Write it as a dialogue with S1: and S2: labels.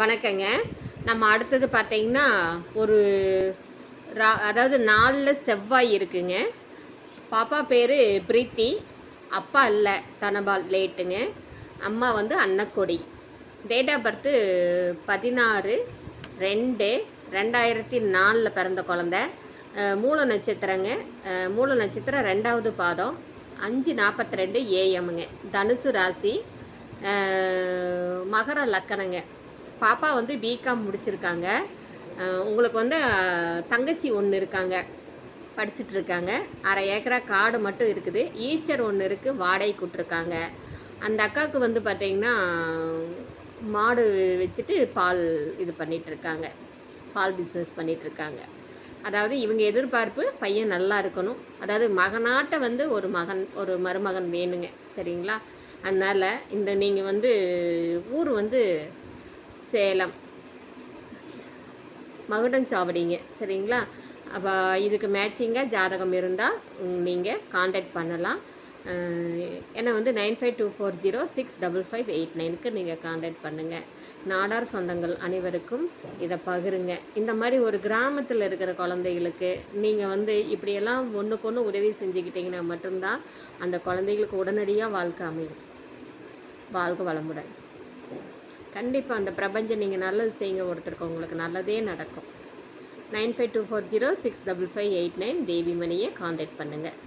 S1: வணக்கங்க. நம்ம அடுத்தது பார்த்தீங்கன்னா ஒரு ரா அதாவது நாலில் செவ்வாய் இருக்குங்க. பாப்பா பேர் பிரீத்தி அப்பா இல்லை தனபால் லேட்டுங்க. அம்மா வந்து அன்னக்கொடி. டேட் ஆஃப் பர்த்து பதினாறு ரெண்டு ரெண்டாயிரத்தி நாலில் பிறந்த குழந்த. மூல நட்சத்திரங்க. மூல நட்சத்திரம் ரெண்டாவது பாதம். அஞ்சு நாற்பத்தி ரெண்டு ஏஎம்ங்க தனுசு ராசி. மகர லக்கணங்க. பாப்பா வந்து பிகாம் முடிச்சிருக்காங்க. உங்களுக்கு வந்து தங்கச்சி ஒன்று இருக்காங்க படிச்சுட்டு இருக்காங்க. அரை ஏக்கரா காடு மட்டும் இருக்குது. ஈச்சர் ஒன்று இருக்குது வாடகை கூட்டிருக்காங்க. அந்த அக்காவுக்கு வந்து பார்த்திங்கன்னா மாடு வச்சுட்டு பால் இது பண்ணிகிட்ருக்காங்க பால் பிஸ்னஸ் பண்ணிகிட்ருக்காங்க அதாவது இவங்க எதிர்பார்ப்பு பையன் நல்லா இருக்கணும். அதாவது மகனாட்ட வந்து ஒரு மகன் ஒரு மருமகன் வேணுங்க. சரிங்களா? அதனால் இந்த நீங்கள் வந்து ஊர் வந்து சேலம். மகுடஞ்சாவடிங்க சரிங்களா? அப்போ இதுக்கு மேட்சிங்காக ஜாதகம் இருந்தால் நீங்கள் காண்டாக்ட் பண்ணலாம். அஹ் என்னை வந்து nine five two four zero six double five eight நைனுக்கு நீங்கள் காண்டாக்ட் பண்ணுங்கள் நாடார் சொந்தங்கள் அனைவருக்கும் இதை பகிருங்க. இந்த மாதிரி ஒரு கிராமத்தில் இருக்கிற குழந்தைகளுக்கு நீங்கள் வந்து இப்படியெல்லாம் ஒன்றுக்கு ஒன்று உதவி செஞ்சுக்கிட்டிங்கன்னா மட்டும்தான் அந்த குழந்தைகளுக்கு உடனடியாக வாழ்க்கை அமையும். வாழ்க வளமுடன். கண்டிப்பாக அந்த பிரபஞ்சம் நீங்கள் நல்லது செய்யுங்க ஒருத்தருக்கு உங்களுக்கு நல்லதே நடக்கும். Nine five two four zero six double five eight nine தேவிமணியை contact பண்ணுங்கள்